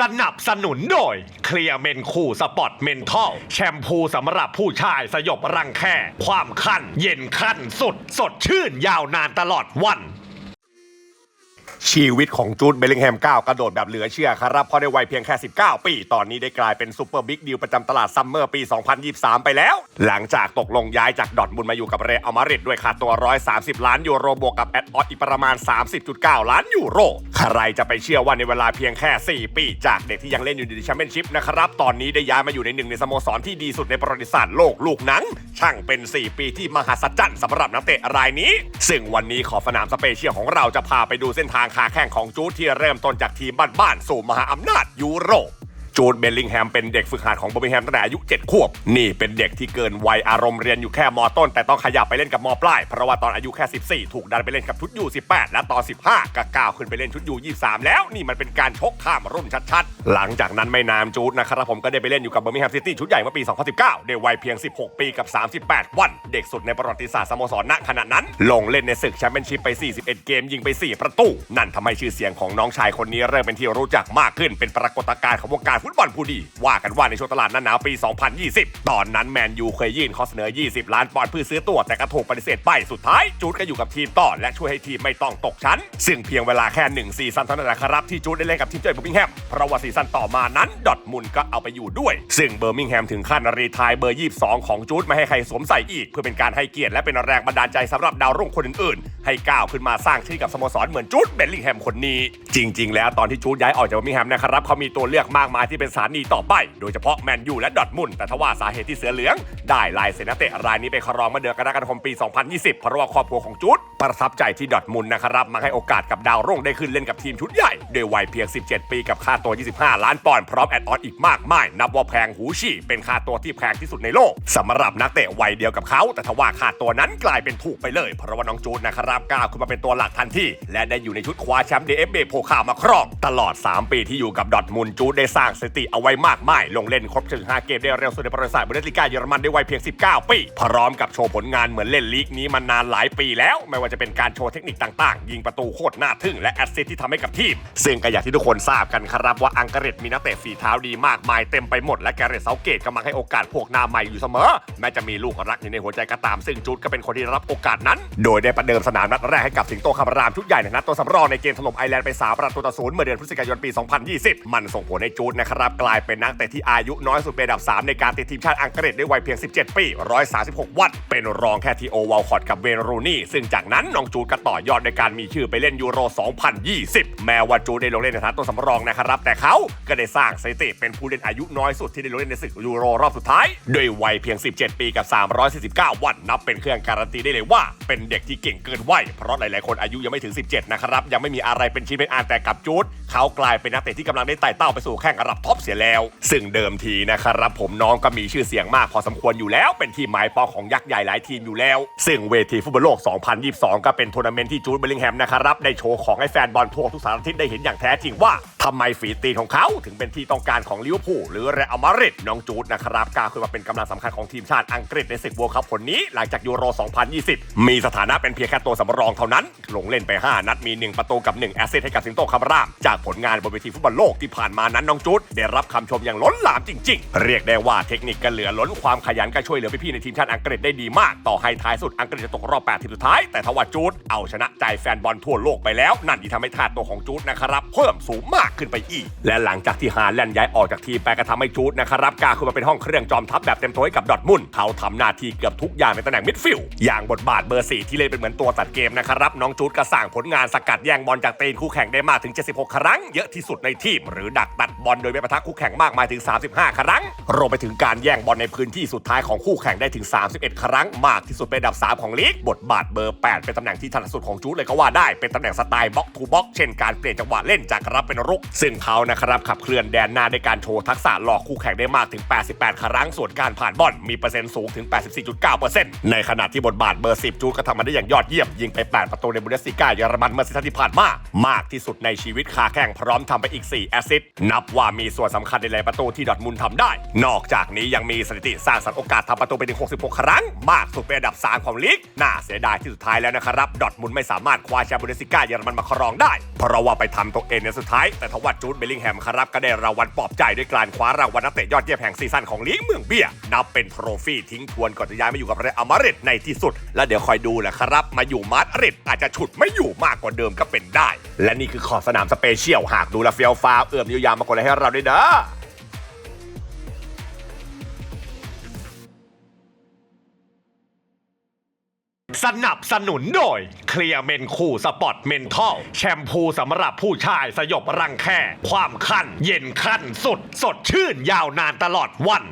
สนับสนุนโดย เคลียร์เมนคูสปอตเมนทัลแชมพูสำหรับผู้ชายสยบรังแค ความคัน เย็นขั้นสุด สดชื่นยาวนานตลอดวัน ชีวิตของจูดเบลลิงแฮมก้าวกระโดดแบบเหลือเชื่อครับเพราะในวัยเพียงแค่ 19 ปี ตอนนี้ได้กลายเป็นซูเปอร์บิ๊กดีลประจำตลาดซัมเมอร์ปี 2023 ไปแล้ว หลังจากตกลงย้ายจากดอทมุนมาอยู่กับเรอัลมาดริดด้วยค่าตัว 130 ล้านยูโรบวกกับแอดออสอีกประมาณ 30.9 ล้านยูโร ใครจะไปเชื่อว่าในเวลาเพียงแค่ 4 ปี จากเด็กที่ยังเล่นอยู่ในแชมเปี้ยนชิพนะครับตอนนี้ได้ย้ายมาอยู่ในหนึ่งในสโมสรที่ดีสุดในประวัติศาสตร์โลกลูกหนังช่างเป็น 4 ปีที่มหัศจรรย์สำหรับนักเตะรายนี้ ซึ่งวันนี้ขอสนามสเปเชียลของเราจะพาไปดูเส้นทางขาแข่งของจูดที่เริ่มต้นจากทีมบ้านๆสู่มหาอำนาจยุโรป จูดเบลลิงแฮมเป็นเด็กฝึกหัดของเบอร์มิงแฮมตั้งแต่อายุ 7 ขวบ นี่เป็นเด็กที่เกินวัยอารมณ์เรียนอยู่แค่มต้น แต่ต้องขยับไปเล่นกับมปลาย เพราะว่าตอนอายุแค่ 14 ถูกดันไปเล่นกับชุดยู18 และตอน 15 ก็ก้าวขึ้นไปเล่นชุดยู23 แล้วนี่มันเป็นการชกข้ามรุ่นชัดๆ หลังจากนั้นไม่นานจูดนะครับผมก็ได้ไปเล่นอยู่กับเบอร์มิงแฮมซิตี้ชุดใหญ่เมื่อปี 2019 ในวัยเพียง 16 ปีกับ 38 วัน เด็กสุดในประวัติศาสตร์สโมสรณขณะนั้น ลงเล่นในศึกแชมเปี้ยนชิพไป 41 เกมยิงไป 4 ประตู นั่นทำให้ชื่อเสียงของน้องชายคนนี้เริ่มเป็นที่รู้จักมากขึ้นเป็นปรากฏการณ์ของวงการฟุตบอลผู้ดี ว่ากันว่าในช่วงตลาดหน้าหนาวปี 2020 ตอนนั้นแมนยูเคยยื่นข้อเสนอ 20 ล้านปอนด์เพื่อซื้อตัวแต่ก็ถูกปฏิเสธไปสุดท้าย จูดก็อยู่กับทีมต่อ และช่วยให้ทีมไม่ต้องตกชั้น ซึ่งเพียงเวลาแค่1ซีซั่นเท่านั้นแหละครับที่จูดได้เล่นกับทีมเจ้าบอร์มิงแฮมเพราะว่าซีซั่นต่อมานั้นดอทมุนก็เอาไปอยู่ด้วย ซึ่งเบอร์มิงแฮมถึงขั้นรีทายเบอร์ 22 ของจูดไม่ให้ใครสวมใส่อีก เพื่อเป็นการให้เกียรติและเป็นแรงบันดาลใจสำหรับดาวรุ่งคนอื่นๆ ให้ก้าวขึ้นมาสร้างชื่อกับสโมสรเหมือนจูดเบลลิงแฮมคนนี้ จริง ๆ แล้วตอนที่จูดย้ายออกจากเบอร์มิงแฮมนะครับเขามีตัวเลือกมากมายทที่เป็นสถานีต่อไป โดยเฉพาะแมนยูและดอทมุนแต่ทว่าสาเหตุที่เสือเหลือง ได้ลายเซ็นเตะรายนี้ไปครองเมื่อเดือนกรกฎาคมปี 2020 เพราะว่าครอบครัวของจูดประทับใจที่ดอทมุนนะครับมาให้โอกาสกับดาวรุ่งได้ขึ้นเล่นกับทีมชุดใหญ่โดยวัยเพียง 17 ปีกับค่าตัว 25 ล้านปอนด์พร้อมแอดออนอีกมากมาย นับว่าแพงหูฉี่เป็นค่าตัวที่แพงที่สุดในโลกสำหรับนักเตะวัยเดียวกับเขา แต่ทว่าค่าตัวนั้นกลายเป็นถูกไปเลย เพราะว่าน้องจูดนะครับก้าวขึ้นมาเป็นตัวหลักทันทีและได้อยู่ในชุดคว้าแชมป์ DFB โพคามาครองตลอด 3 ปีที่อยู่กับดอทมุนจูดได้สร้างสถิติเอาไว้มากมาย ลงเล่นครบถึง5เกมได้เร็วสุดในประวัติศาสตร์บุนเดสลิก้าเยอรมันได้ไวเพียง 19 ปี พร้อมกับโชว์ผลงานเหมือนเล่นลีกนี้มานานหลายปีแล้ว ไม่ว่าจะเป็นการโชว์เทคนิคต่างๆ ยิงประตูโคตรน่าทึ่งและแอสซิสต์ที่ทำให้กับทีม ซึ่งก็อย่างที่ทุกคนทราบกันครับว่าอังกฤษมีนักเตะฝีเท้าดีมากมายเต็มไปหมดและแกเรตเซาเกตก็มักให้โอกาสพวกหน้าใหม่อยู่เสมอ แม้จะมีลูกรักอยู่ในหัวใจก็ตาม ซึ่งจูดก็เป็นคนที่รับโอกาสนั้น โดยได้ประเดิมสนามนัดแรกให้กับสิงโตคำรามชุดใหญ่ในนัดตัวสำรองในเกมถล่มไอร์แลนด์ไปสาประตูต่อศูนย์เมื่อเดือนพฤศจิกายนปี 2020 มันส่งผลให้จูดนะครับกลายเป็นนักเตะที่อายุน้อยสุดเป็นอันดับ 3 ในการติดทีมชาติอังกฤษด้วยวัยเพียง 17 ปี 136 วัน เป็นรองแค่ทีโอวอลคอตกับเวนรูนี่ ซึ่งจากนั้นน้องจูดก็ต่อยอดในการมีชื่อไปเล่นยูโร 2020 แม้ว่าจูดได้ลงเล่นในฐานะตัวสำรองนะครับ แต่เขาก็ได้สร้างสถิติเป็นผู้เล่นอายุน้อยสุดที่ได้ลงเล่นในศึกยูโรรอบสุดท้ายด้วยวัยเพียง 17 ปีกับ 349 วันนับเป็นเครื่องการันตีได้เลยว่า เป็นเด็กที่เก่งเกินวัยเพราะหลายๆคนอายุยังไม่ถึง 17 นะครับยังไม่มีอะไรเป็นชิ้นเป็นอันแต่กับจูดเขากลายเป็นนักเตะที่กำลังได้ไต่เต้าไปสู่แข่งระดับท็อปเสียแล้ว ซึ่งเดิมทีนะครับผมน้องก็มีชื่อเสียงมากพอสมควรอยู่แล้ว เป็นที่หมายปองของยักษ์ใหญ่หลายทีมอยู่แล้ว ซึ่งเวทีฟุตบอลโลก 2022 ก็เป็นทัวร์นาเมนต์ที่จูดเบลลิงแฮมนะครับได้โชว์ของให้แฟนบอลทั่วทุกสารทิศได้เห็นอย่างแท้จริงว่า ทำไมฝีตีนของเขาถึงเป็นที่ต้องการของลิเวอร์พูลหรือเรอัลมาดริดน้องจูดนะครับก้าวขึ้นมาเป็นกำลังสำคัญของทีมชาติอังกฤษในศึกวิลด์คัพผลนี้หลังจากยูโร 2020 มีสถานะเป็นเพียงแค่ตัวสำรองเท่านั้น ลงเล่นไป 5 นัดมี 1 ประตูกับ 1 แอสเซทให้กับสิงโตคำรามจากผลงานบนเวทีฟุตบอลโลกที่ผ่านมานั้นน้องจูดได้รับคำชมอย่างล้นหลามจริง ๆ เรียกได้ว่าเทคนิคกันเหลือล้นความขยันก็ช่วยเหลือพี่ๆในทีมชาติอังกฤษได้ดีมาก ต่อให้ท้ายสุดอังกฤษจะตกรอบ8ทีมสุดท้ายแต่ทว่าจูดเอาชนะใจแฟนบอลทั่วโลกไปแล้ว นั่นที่ทำให้ท่าตัวของจูดนะครับเพิ่มสูงมากขึ้นไปอีก และหลังจากที่ฮาแลนด์ย้ายออกจากทีมไปก็ทำให้จูดนะครับกาขึ้นมาเป็นห้องเครื่องจอมทัพแบบเต็มตัวให้กับดอทมุนเขาทำหน้าที่เกือบทุกอย่างในตำแหน่งมิดฟิลด์อย่างบทบาทเบอร์สี่ที่เล่นเป็นเหมือนตัวตัดเกมนะครับน้องจูดก็สร้างผลงานสกัดแย่งบอลจากตีนคู่แข่งได้มากถึง 76 ครั้ง เยอะที่สุดในทีม หรือดักตัดบอลโดยไม่ปะทะคู่แข่งมากมายถึง 35 ครั้ง รวมไปถึงการแย่งบอลในพื้นที่สุดท้ายของคู่แข่งได้ถึง 31 ครั้ง มากที่สุดเป็นอันดับ 3 ของลีก บทบาทเบอร์ 8 เป็นตำแหน่งที่ถนัดสุดของจูดเลยก็ว่าได้ เป็นตำแหน่งสไตล์บ็อกทูบ็อก เช่นการเปลี่ยนจังหวะเล่นจากรับเป็นรุกซึ่งเขานะครับขับเคลื่อนแดนหน้าในการโชว์ทักษะหลอกคู่แข่งได้มากถึง 88 ครั้ง ส่วนการผ่านบอลมีเปอร์เซ็นต์สูงถึง 84.9%ในขณะที่บทบาทเบอร์ 10 จูดก็ทำมาได้อย่างยอดเยี่ยม ยิงไป 8 ประตูในบุนเดสลิก้าเยอรมันเมื่อซีซั่นที่ผ่านมามากที่สุดในชีวิตคาแข่งพร้อมทำไปอีก 4 แอสซิสต์นับว่ามีส่วนสำคัญในหลายประตูที่ดอทมุนทำได้ นอกจากนี้ยังมีสถิติสร้างสรรค์โอกาสทำประตูไปถึง 66 ครั้ง มากสุดเป็นอันดับ 3 ของลีกน่าเสียดายที่สุดท้ายแล้วนะครับดอทมุนไม่สามารถคว้าแชมป์บุนเดสลิก้าเยอรมันมาครองได้ เพราะว่าไปทำตัวเองในสุดท้ายแต่ทวัตจูดเบลลิงแฮมครับก็ได้รางวัลปลอบใจด้วยการคว้ารางวัลนักเตะยอดเยี่ยมแห่งซีซั่นของลีกเมืองเบียร์นับเป็นโทรฟี่ทิ้งทวนก่อนจะย้ายมาอยู่กับเรอัลมาดริดในที่สุด และเดี๋ยวคอยดูแหละครับ มาอยู่มาดริดอาจจะฉุดไม่อยู่มากกว่าเดิมก็เป็นได้ และนี่คือขอบสนามสเปเชียลหากดูแลาเฟียลฟ้าวเอื้อมยาวๆมากดไลค์ให้เราด้วยนะ สนับสนุนโดย เคลียร์เมนคูสปอร์ตเมนทัลแชมพูสำหรับผู้ชายสยบรังแค ความคัน เย็นขั้นสุด สดชื่นยาวนานตลอดวัน